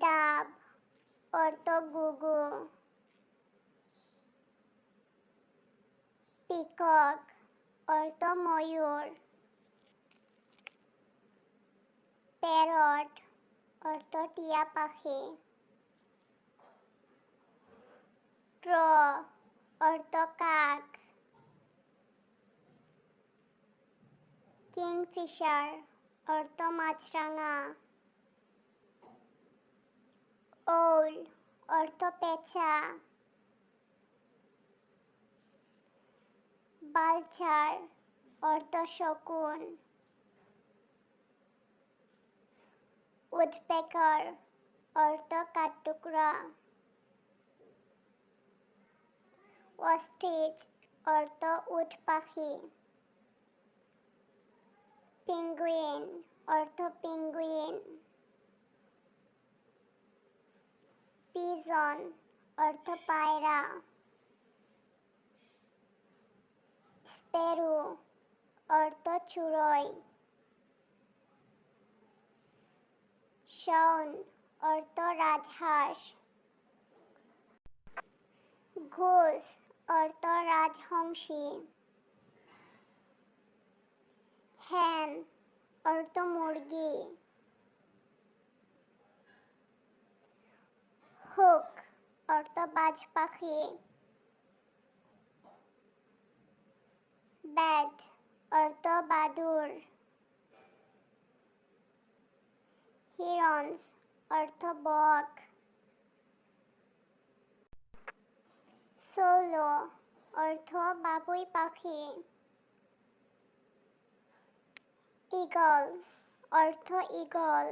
किताब और तो गुगु, पिकॉक और तो मयूर, पैरट और तो टिया पाखी क्रो और तो काक किंगफिशर और तो माछरांगा। ওল অর্থ পেঁচা। বালছার অর্থ শকুন। উডপেকার অর্থ কাঠটুকরা অস্ট্রিচ অর্থ উট পাখি। পেঙ্গুইন, অর্থ পেঙ্গুইন। পিজন অর্থ পায়রা স্পেরু অর্থ চুরই শন অর্থ রাজহাঁস ঘোষ অর্থ রাজহংসী হ্যান অর্থ মুরগি হুক অর্থ বাজ পাখি। ব্যাট, অর্থ বাদুর। হিরন্স অর্থ বক। সোলো, অর্থ বাবুই পাখি। ইগল অর্থ ইগল